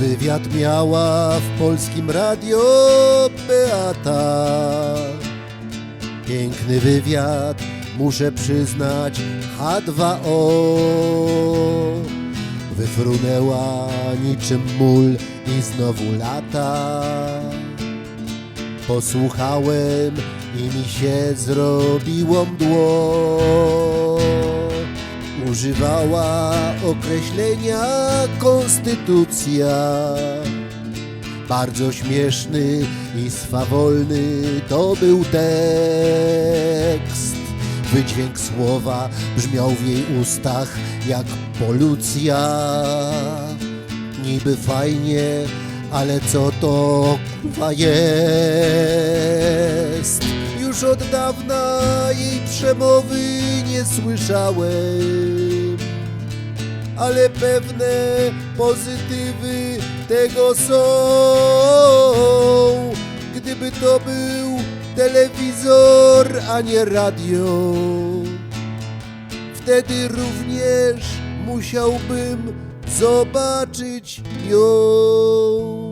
Wywiad miała w polskim radio Beata. Piękny wywiad, muszę przyznać, H2O. Wyfrunęła niczym mól i znowu lata. Posłuchałem i mi się zrobiło mdło. Używała określenia konstytucja. Bardzo śmieszny i swawolny to był tekst. Wydźwięk słowa brzmiał w jej ustach jak polucja. Niby fajnie, ale co to kurwa jest? Już od dawna jej przemowy nie słyszałem ale pewne pozytywy tego są. Gdyby to był telewizor, a nie radio, wtedy również musiałbym zobaczyć ją.